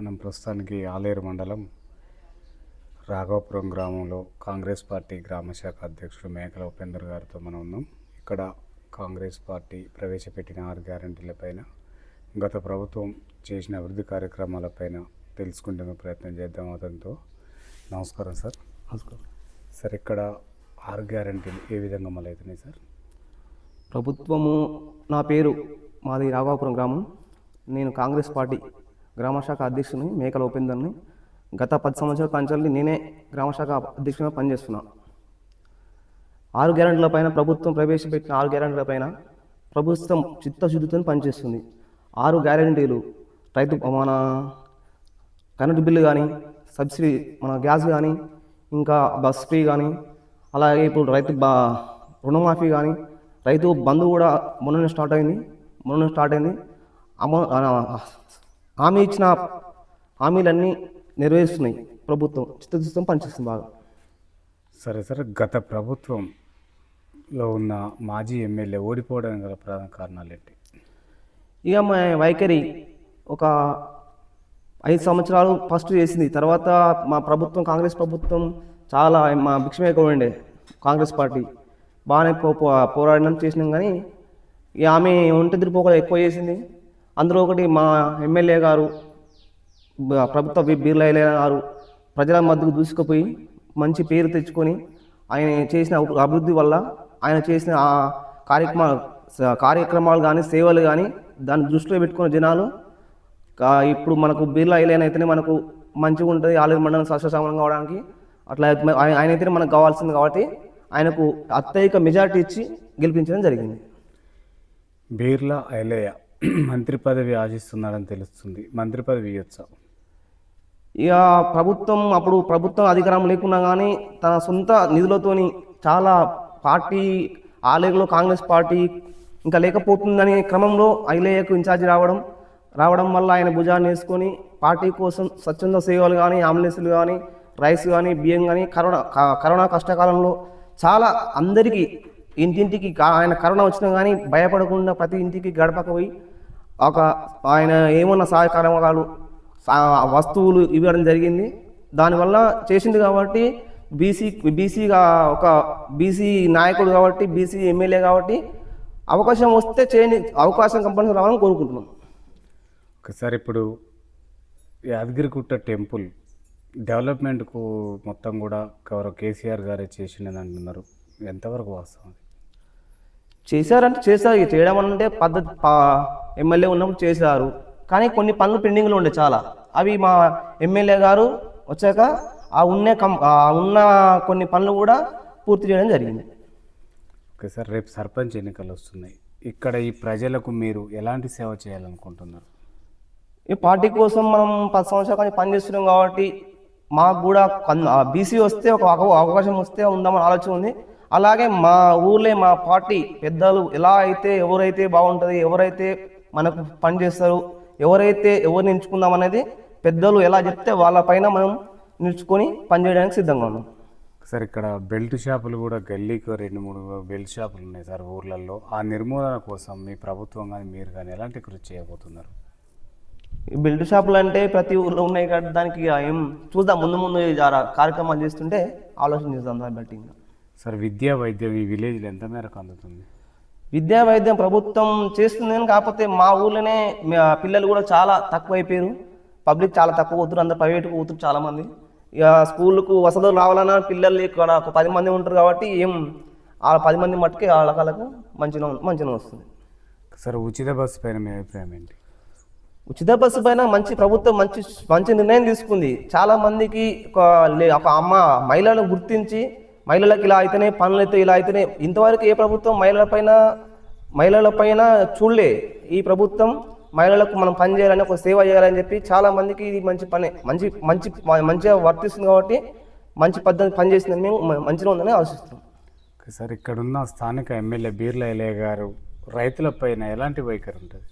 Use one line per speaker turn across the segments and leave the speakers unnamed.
మనం ప్రస్తుతానికి ఆలేరు మండలం రాఘవపురం గ్రామంలో కాంగ్రెస్ పార్టీ గ్రామ శాఖ అధ్యక్షుడు మేకల ఉపేందర్ గారితో మనం ఉన్నాం. ఇక్కడ కాంగ్రెస్ పార్టీ ప్రవేశపెట్టిన ఆరు గ్యారంటీలపైన గత ప్రభుత్వం చేసిన అభివృద్ధి కార్యక్రమాలపైన తెలుసుకుంటే ప్రయత్నం చేద్దాం అతనితో. నమస్కారం సార్.
నమస్కారం.
సార్ ఇక్కడ ఆరు గ్యారంటీలు ఏ విధంగా అమలు అవుతున్నాయి సార్?
ప్రభుత్వము నా పేరు మాది రాఘవాపురం గ్రామం. నేను కాంగ్రెస్ పార్టీ గ్రామశాఖ అధ్యక్షుని మేకల ఉపేందర్ని గత పది సంవత్సరాల పంచాలని నేనే గ్రామశాఖ అధ్యక్షునిగా పనిచేస్తున్నాను ఆరు గ్యారెంటీల పైన ప్రభుత్వం ప్రవేశపెట్టిన ఆరు గ్యారెంటీల పైన ప్రభుత్వం చిత్తశుద్ధితో పనిచేస్తుంది. ఆరు గ్యారెంటీలు రైతు మన కరెంటు బిల్లు కానీ సబ్సిడీ మన గ్యాస్ కానీ ఇంకా బస్ ఫ్రీ కానీ అలాగే ఇప్పుడు రైతు బా రుణమాఫీ కానీ రైతు బంధు కూడా మొన్న స్టార్ట్ అయింది మొన్న స్టార్ట్ అయింది. అమ హామీ ఇచ్చిన హామీలన్నీ నెరవేరుస్తున్నాయి. ప్రభుత్వం చిత్తశుద్ధితో పనిచేస్తుంది బాగా.
సరే సార్. గత ప్రభుత్వంలో ఉన్న మాజీ ఎమ్మెల్యే ఓడిపోవడానికి గల ప్రధాన కారణాలు ఏంటి
ఇక మా వైఖరి ఒక ఐదు సంవత్సరాలు ఫస్ట్ చేసింది. తర్వాత మా ప్రభుత్వం కాంగ్రెస్ ప్రభుత్వం చాలా మా భిక్షమే ఉండే కాంగ్రెస్ పార్టీ. బాగానే పో- పోరాడినాం చేసినాం కానీ ఇక ఆమె ఒంటి తిరిపోకలు ఎక్కువ చేసింది. అందులో ఒకటి మా ఎమ్మెల్యే గారు ప్రభుత్వ బి- బీర్లయ్య గారు ప్రజల మధ్యకు దూసుకుపోయి మంచి పేరు తెచ్చుకొని ఆయన చేసిన అభివృద్ధి వల్ల ఆయన చేసిన ఆ కార్యక్రమాలు కార్యక్రమాలు కానీ సేవలు కానీ దాన్ని దృష్టిలో పెట్టుకున్న జనాలు ఇప్పుడు మనకు బిర్లా ఐలైన్ అయితేనే మనకు మంచిగా ఉంటుంది ఆలయ మండలం సస్యశామలం కావడానికి అట్లా ఆయన ఆయన అయితేనే మనకు కావాల్సింది కాబట్టి ఆయనకు అత్యధిక మెజార్టీ ఇచ్చి గెలిపించడం జరిగింది.
బీర్లా ఐలయ్య మంత్రి పదవి ఆశిస్తున్నాడని తెలుస్తుంది. మంత్రి పదవి ఇవ్వచ్చా?
ఇక ప్రభుత్వం అప్పుడు ప్రభుత్వం అధికారం లేకున్నా కానీ తన సొంత నిధులతోని చాలా పార్టీ ఆలయంలో కాంగ్రెస్ పార్టీ ఇంకా లేకపోతుందనే క్రమంలో ఐలేయకు ఇన్ఛార్జి రావడం రావడం వల్ల ఆయన భుజాన్ని వేసుకొని పార్టీ కోసం స్వచ్ఛంద సేవలు కానీ అంబులెన్సులు కానీ రైస్ కానీ బియ్యం కానీ కరోనా కరోనా కష్టకాలంలో చాలా అందరికీ ఇంటింటికి ఆయన కరోనా వచ్చినా కానీ భయపడకుండా ప్రతి ఇంటికి గడపక పోయి ఒక ఆయన ఏమన్నా సహాయకార్యక్రమాలు వస్తువులు ఇవ్వడం జరిగింది. దానివల్ల చేసింది కాబట్టి బీసీ బీసీగా ఒక బీసీ నాయకుడు కాబట్టి బీసీ ఎమ్మెల్యే కాబట్టి అవకాశం వస్తే చేయని అవకాశం కంపల్సరీ రావాలని కోరుకుంటున్నాం.
ఒకసారి ఇప్పుడు యాదగిరిగుట్ట టెంపుల్ డెవలప్మెంట్కు మొత్తం కూడా గౌరవ కేసీఆర్ గారే చేసిండని అంటున్నారు ఎంతవరకు వాస్తవం
చేశారంటే చేశారు. ఇక చేయడం అంటే పద్ధతి ఎమ్మెల్యే ఉన్నప్పుడు చేశారు. కానీ కొన్ని పనులు పెండింగ్లో ఉండే చాలా. అవి మా ఎమ్మెల్యే గారు వచ్చాక ఆ ఉన్న కం ఆ ఉన్న కొన్ని పనులు కూడా పూర్తి చేయడం జరిగింది.
ఓకే సార్ రేపు సర్పంచ్ ఎన్నికలు వస్తున్నాయి. ఇక్కడ ఈ ప్రజలకు మీరు ఎలాంటి సేవ చేయాలనుకుంటున్నారు?
ఈ పార్టీ కోసం మనం పది సంవత్సరాల కానీ పనిచేస్తున్నాం కాబట్టి మాకు కూడా బీసీ వస్తే ఒక అవ- అవకాశం వస్తే ఉందామని ఆలోచన ఉంది. అలాగే మా ఊర్లే మా పార్టీ పెద్దలు ఎలా అయితే ఎవరైతే బాగుంటుంది ఎవరైతే మనకు పని చేస్తారు ఎవరైతే ఎవరిని ఎంచుకుందాం అనేది పెద్దలు ఎలా చెప్తే వాళ్ళ పైన మనం నిలుచుకొని పనిచేయడానికి సిద్ధంగా ఉన్నాం.
సార్ ఇక్కడ బెల్ట్ షాపులు కూడా గల్లీకి రెండు మూడు బెల్ట్ షాపులు ఉన్నాయి సార్ ఊర్లలో ఆ నిర్మూలన కోసం మీ ప్రభుత్వం కానీ మీరు కానీ ఎలాంటి కృషి చేయబోతున్నారు?
ఈ బెల్ట్ షాపులు అంటే ప్రతి ఊర్లో ఉన్నాయి కాబట్టి దానికి ఏం చూద్దాం. ముందు ముందు కార్యక్రమాలు చేస్తుంటే ఆలోచన చేద్దాం దాన్ని బట్టి ఇంకా
సార్ విద్యా వైద్యం ఈ విలేజ్లో ఎంత మేరకు అందుతుంది?
విద్యా వైద్యం ప్రభుత్వం చేస్తుంది కాకపోతే మా మా పిల్లలు కూడా చాలా తక్కువ అయిపోయారు పబ్లిక్ చాలా తక్కువ పోతున్నారు అందరు ప్రైవేట్కి పోతున్నారు చాలా మంది ఇక స్కూళ్ళకు వసతులు రావాలన్నా పిల్లలు ఇక్కడ ఒక పది మంది ఉంటారు కాబట్టి ఏం ఆ పది మంది మట్టుకే వాళ్ళ కళ్ళకు మంచిగా మంచిగా వస్తుంది.
సార్ ఉచిత బస్సు పైన మీ అభిప్రాయం ఏంటి?
ఉచిత బస్సు పైన మంచి ప్రభుత్వం మంచి మంచి నిర్ణయం తీసుకుంది. చాలా మందికి ఒక ఒక అమ్మ మహిళలను గుర్తించి మహిళలకు ఇలా అయితేనే పనులు అయితే ఇలా అయితేనే ఇంతవరకు ఏ ప్రభుత్వం మహిళల పైన మహిళల పైన చూడలే. ఈ ప్రభుత్వం మహిళలకు మనం పని చేయాలని ఒక సేవ చేయాలని చెప్పి చాలా మందికి ఇది మంచి పని మంచి మంచి మంచిగా వర్తిస్తుంది కాబట్టి మంచి పద్ధతి పని చేసిందని మేము మంచిగా ఉందని ఆలోచిస్తున్నాం
ఓకే సార్ ఇక్కడున్న స్థానిక ఎమ్మెల్యే బీర్లా ఎలయ్య గారు రైతుల పైన ఎలాంటి వైఖరి ఉంటుంది?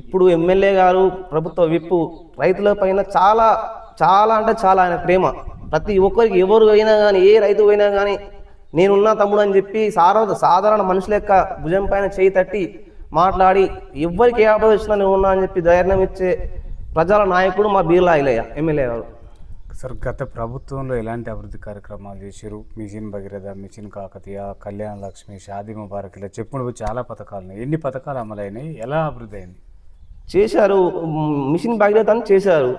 ఇప్పుడు ఎమ్మెల్యే గారు ప్రభుత్వ విప్పు రైతుల పైన చాలా చాలా అంటే చాలా ఆయన ప్రేమ. ప్రతి ఒక్కరికి ఎవరు అయినా కానీ ఏ రైతు అయినా కానీ నేనున్నా తమ్ముడు అని చెప్పి సారా సాధారణ మనుషుల యొక్క భుజం పైన చేయి తట్టి మాట్లాడి ఎవరికి ఏ ఆపద వచ్చినా నేను ఉన్నా అని చెప్పి ధైర్యం ఇచ్చే ప్రజల నాయకుడు మా బీర్లా ఐలయ్య ఎమ్మెల్యే గారు.
సార్ గత ప్రభుత్వంలో ఎలాంటి అభివృద్ధి కార్యక్రమాలు చేశారు? మిషన్ భగీరథ మిషన్ కాకతీయ కళ్యాణ లక్ష్మి షాదీ ముబారక్ ఇలా చెప్పుడు చాలా పథకాలు ఉన్నాయి. ఎన్ని పథకాలు అమలైనాయి? ఎలా అభివృద్ధి అయింది?
చేశారు మిషన్ భగీరథ అని చేశారు.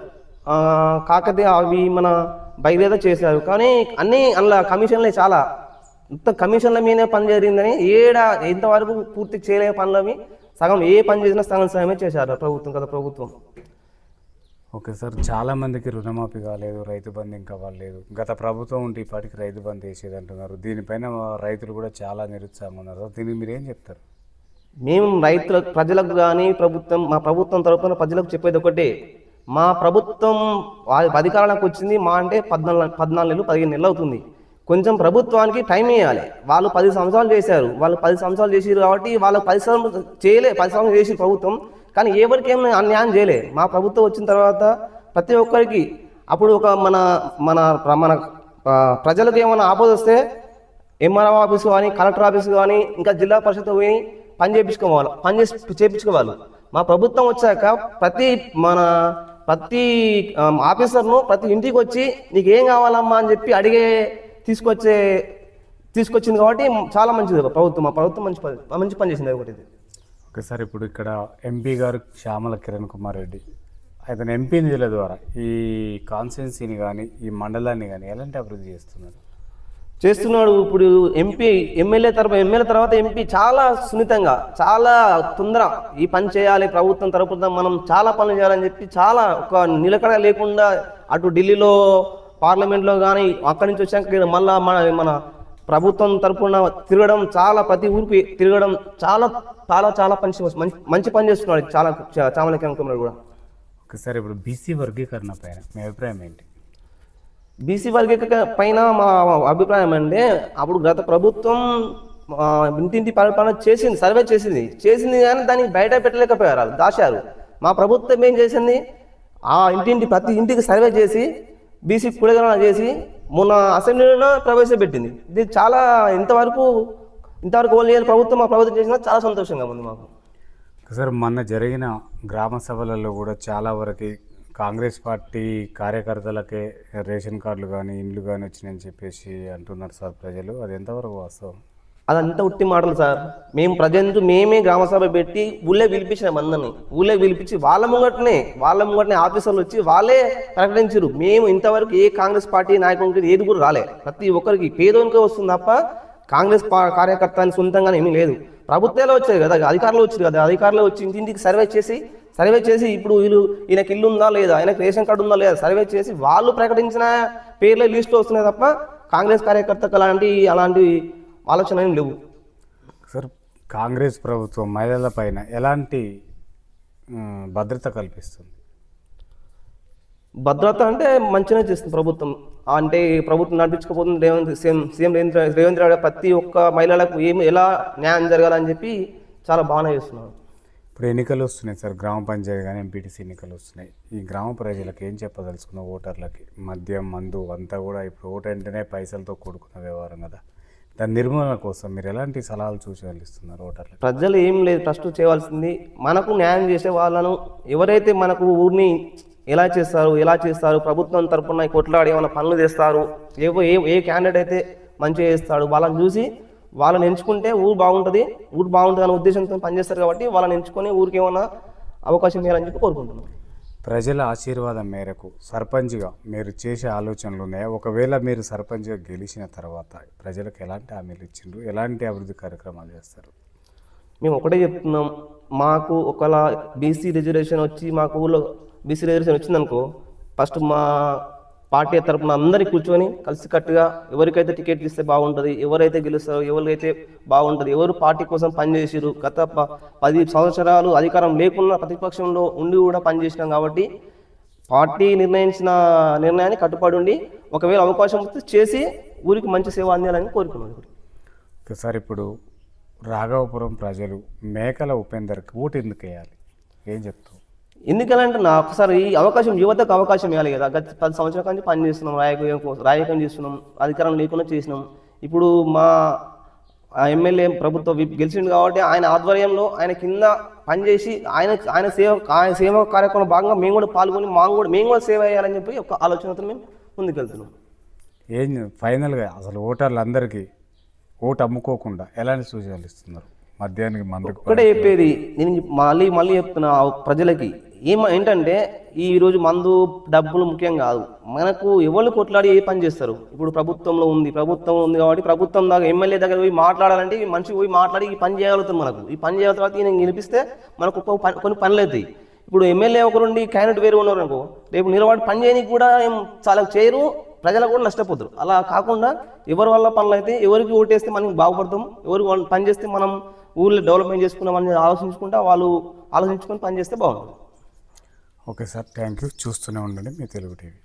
కాకతీయ అవి మన భగీరథ చేశారు. కానీ అన్నీ అందులో కమిషన్లే చాలా. మొత్తం కమిషన్ల మీదనే పని జరిగిందని ఏడా ఇంతవరకు పూర్తి చేయలే పనులవి సగం ఏ పని చేసినా సగం సగమే చేశారు ప్రభుత్వం కదా ప్రభుత్వం.
ఓకే సార్ చాలా మందికి రుణమాఫీ కాలేదు రైతు బంధు ఇంకా కాలేదు గత ప్రభుత్వం ఉంటే ఇప్పటికి రైతు బంధు వేసేది అంటున్నారు. దీనిపైన రైతులు కూడా చాలా నిరుత్సాహంగా ఉన్నారు. దీనికి మీరు ఏం చెప్తారు?
మేము రైతుల ప్రజలకు కానీ ప్రభుత్వం మా ప్రభుత్వం తరపున ప్రజలకు చెప్పేది ఒకటే. మా ప్రభుత్వం వా- అధికారంలోకి వచ్చింది మా అంటే పద్నాలుగు పద్నాలుగు నెలలు పదిహేను నెలలు అవుతుంది. కొంచెం ప్రభుత్వానికి టైం ఇవ్వాలి వాళ్ళు పది సంవత్సరాలు చేశారు. వాళ్ళు పది సంవత్సరాలు చేసారు కాబట్టి వాళ్ళు పది సంవత్సరాలు చేయలే పది సంవత్సరాలు చేసి ప్రభుత్వం. కానీ ఎవరికి ఏం అన్యాయం చేయలే. మా ప్రభుత్వం వచ్చిన తర్వాత ప్రతి ఒక్కరికి అప్పుడు ఒక మన మన మన ప్రజలకు ఏమైనా ఆపద వస్తే ఎంఆర్ఓ ఆఫీస్ కానీ కలెక్టర్ ఆఫీస్ కానీ ఇంకా జిల్లా పరిషత్ పోయి పని చేయించుకోవాలి పని చేసి చేయించుకోవాలి మా ప్రభుత్వం వచ్చాక ప్రతి మన ప్రతి ఆఫీసర్ను ప్రతి ఇంటికి వచ్చి నీకు ఏం కావాలమ్మా? అని చెప్పి అడిగే తీసుకొచ్చే తీసుకొచ్చింది కాబట్టి చాలా మంచిది ప్రభుత్వం మా ప్రభుత్వం మంచి పని మంచి పని చేసింది ఒకటి ఇది.
ఓకే సార్ ఇప్పుడు ఇక్కడ ఎంపీ గారు శ్యామల కిరణ్ కుమార్ రెడ్డి. అతను ఎంపీ నిధుల ద్వారా ఈ కాన్స్టిట్యున్సీని కానీ ఈ మండలాన్ని కానీ ఎలాంటి అభివృద్ధి చేస్తున్నారు?
చేస్తున్నాడు ఇప్పుడు ఎంపీ ఎమ్మెల్యే తరపు ఎమ్మెల్యే తర్వాత ఎంపీ చాలా సున్నితంగా చాలా తొందర ఈ పని చేయాలి ప్రభుత్వం తరపున మనం చాలా పనులు చేయాలని చెప్పి చాలా ఒక నిలకడ లేకుండా అటు ఢిల్లీలో పార్లమెంట్లో కానీ అక్కడి నుంచి వచ్చాక మళ్ళా మన మన ప్రభుత్వం తరపున తిరగడం చాలా ప్రతి ఊరికి తిరగడం చాలా చాలా చాలా పని మంచి మంచి పని చేస్తున్నాడు చాలా చామల కుమార్ కూడా.
ఒకసారి ఇప్పుడు బీసీ వర్గీకరణ పైన మీ అభిప్రాయం ఏంటి?
బీసీ వర్గీకరణ పైన మా అభిప్రాయం అంటే అప్పుడు గత ప్రభుత్వం ఇంటింటి పరిపాలన చేసింది సర్వే చేసింది. చేసింది కానీ దాన్ని బయట పెట్టలేకపోయారు దాచారు. మా ప్రభుత్వం ఏం చేసింది? ఆ ఇంటింటి ప్రతి ఇంటికి సర్వే చేసి బీసీ కులగణన చేసి మొన్న అసెంబ్లీలో ప్రవేశపెట్టింది. ఇది చాలా ఇంతవరకు ఇంతవరకు ఓన్లీ ప్రభుత్వం మా ప్రభుత్వం చేసినా చాలా సంతోషంగా ఉంది మాకు.
సార్ మొన్న జరిగిన గ్రామ సభలలో కూడా చాలా వరకు కాంగ్రెస్ పార్టీ కార్యకర్తలకే రేషన్ కార్డులు కానీ ఇండ్లు కానీ వచ్చినాయని చెప్పేసి అంటున్నారు సార్ ప్రజలు. అది ఎంతవరకు వాస్తవం?
అదంతా ఉట్టి మాటలు సార్. మేము ప్రజెంట్ మేమే గ్రామ సభ పెట్టి ఊళ్ళే పిలిపించినాం అందరిని. ఊళ్ళే పిలిపించి వాళ్ళ ముంగటనే వాళ్ళ ముంగటనే ఆఫీసర్లు వచ్చి వాళ్ళే ప్రకటించారు. మేము ఇంతవరకు ఏ కాంగ్రెస్ పార్టీ నాయకునికి ఏది కూడా రాలే. ప్రతి ఒక్కరికి పేదోనికే వస్తుంది తప్ప కాంగ్రెస్ పా- కార్యకర్త సొంతంగా ఏమీ లేదు. ప్రభుత్వాలు వచ్చాయి కదా అధికారులు వచ్చారు కదా అధికారులు వచ్చి ఇంటింటికి సర్వే చేసి సర్వే చేసి ఇప్పుడు వీళ్ళు ఈయనకి ఇల్లు ఉందా లేదా? ఆయనకి రేషన్ కార్డు ఉందా లేదా? సర్వే చేసి వాళ్ళు ప్రకటించిన పేర్లే లిస్టులో వస్తున్నాయి తప్ప కాంగ్రెస్ కార్యకర్తకు అలాంటి అలాంటి ఆలోచన ఏం లేవు.
సార్ కాంగ్రెస్ ప్రభుత్వం మహిళల పైన ఎలాంటి భద్రత కల్పిస్తుంది?
భద్రత అంటే మంచిగా చేస్తుంది ప్రభుత్వం. అంటే ప్రభుత్వం నడిపించకపోతుంది రేవంత్ సీఎం సీఎం రేవంత్ రేవంత్ రెడ్డి ప్రతి ఒక్క మహిళలకు ఏమి ఎలా న్యాయం జరగాలని చెప్పి చాలా బాగానే చేస్తున్నారు.
ఇప్పుడు ఎన్నికలు వస్తున్నాయి సార్ గ్రామ పంచాయతీ కానీ ఎంపీటీసీ ఎన్నికలు వస్తున్నాయి. ఈ గ్రామ ప్రజలకు ఏం చెప్పదలుచుకున్న ఓటర్లకి? మద్యం మందు అంతా కూడా ఇప్పుడు ఓటు అంటేనే పైసలతో కూడుకున్న వ్యవహారం కదా. దాని నిర్మూలన కోసం మీరు ఎలాంటి సలహాలు సూచనలు ఇస్తున్నారు ఓటర్లు
ప్రజలు ఏం లేదు ఫస్ట్ చేయవలసింది మనకు న్యాయం చేసే వాళ్ళను ఎవరైతే మనకు ఊరిని ఎలా చేస్తారు ఎలా చేస్తారు ప్రభుత్వం తరపున కొట్లాడి ఏమైనా పనులు చేస్తారు ఏవో ఏ ఏ క్యాండిడేట్ అయితే మంచిగా చేస్తాడు వాళ్ళని చూసి వాళ్ళని ఎంచుకుంటే ఊరు బాగుంటుంది ఊరు బాగుంటుంది అనే ఉద్దేశంతో పనిచేస్తారు కాబట్టి వాళ్ళని ఎంచుకొని ఊరికి ఏమైనా అవకాశం ఇవ్వాలని చెప్పి కోరుకుంటున్నాం.
ప్రజల ఆశీర్వాదం మేరకు సర్పంచ్గా మీరు చేసే ఆలోచనలు ఉన్నాయా? ఒకవేళ మీరు సర్పంచ్గా గెలిచిన తర్వాత ప్రజలకు ఎలాంటి హామీలు ఇచ్చిండ్రు? ఎలాంటి అభివృద్ధి కార్యక్రమాలు చేస్తారు?
మేము ఒకటే చెప్తున్నాం. మాకు ఒకలా బీసీ రిజర్వేషన్ వచ్చి మాకు ఊళ్ళో బీసీ రిజర్వేషన్ వచ్చిందనుకో ఫస్ట్ మా పార్టీ తరపున అందరి కూర్చొని కలిసికట్టుగా ఎవరికైతే టికెట్ ఇస్తే బాగుంటుంది ఎవరైతే గెలుస్తారో ఎవరికైతే బాగుంటుంది ఎవరు పార్టీ కోసం పనిచేసారు గత ప- పది సంవత్సరాలు అధికారం లేకున్నా ప్రతిపక్షంలో ఉండి కూడా పనిచేసినాం కాబట్టి పార్టీ నిర్ణయించిన నిర్ణయాన్ని కట్టుబడి ఉండి ఒకవేళ అవకాశం వస్తే చేసి ఊరికి మంచి సేవ అందాలని కోరుకున్నాను.
సార్ ఇప్పుడు రాఘవపురం ప్రజలు మేకల ఉపేందర్కి ఓటు ఎందుకు వేయాలి? ఏం చెప్తాం
ఎందుకంటే నా ఒకసారి ఈ అవకాశం యువతకు అవకాశం ఇవ్వాలి కదా. గత పది సంవత్సరాల నుంచి పని చేస్తున్నాం రాయకం కోసం రాయకం చేస్తున్నాం అధికారం లేకుండా చేసినాం. ఇప్పుడు మా ఎమ్మెల్యే ప్రభుత్వ విప్ గెలిచిండు కాబట్టి ఆయన ఆధ్వర్యంలో ఆయన కింద పనిచేసి ఆయన ఆయన సేవ ఆయన సేవ కార్యక్రమంలో భాగంగా మేము కూడా పాల్గొని మాకు కూడా మేము కూడా సేవ చేయాలని చెప్పి ఒక ఆలోచనతో మేము ముందుకెళ్తున్నాం.
ఏం ఫైనల్గా అసలు ఓటర్లందరికీ ఓటు అమ్ముకోకుండా ఎలాంటి సూచనలు ఇస్తున్నారు? మందుకు
ఒక్కటే చెప్పేది నేను మళ్ళీ మళ్ళీ చెప్తున్నా ప్రజలకి ఏమ ఏంటంటే ఈరోజు మందు డబ్బులు ముఖ్యం కాదు. మనకు ఎవరు కొట్లాడి ఏ పని చేస్తారు? ఇప్పుడు ప్రభుత్వంలో ఉంది ప్రభుత్వం ఉంది కాబట్టి ప్రభుత్వం దాకా ఎమ్మెల్యే దగ్గర పోయి మాట్లాడాలంటే ఈ మనిషి పోయి మాట్లాడి ఈ పని చేయగలుగుతారు మనకు. ఈ పని చేయగల తర్వాత ఈయన గెలిపిస్తే మనకు పని- కొన్ని పనులు అవుతాయి. ఇప్పుడు ఎమ్మెల్యే ఒకరుండి క్యాండిడేట్ వేరు ఉన్నారు అనుకో రేపు నిలబడి పని చేయడానికి కూడా ఏం చాలా చేయరు ప్రజలకు కూడా నష్టపోతారు. అలా కాకుండా ఎవరి వల్ల పనులు అయితే ఎవరికి ఓటేస్తే మనకి బాగుపడతాం ఎవరికి పని చేస్తే మనం ఊళ్ళో డెవలప్మెంట్ చేసుకున్నాం అనేది ఆలోచించుకుంటా వాళ్ళు ఆలోచించుకొని పని చేస్తే బాగుంటుంది.
Okay sir thank you. చూస్తూనే ఉండండి మీ తెలుగు టీవీ.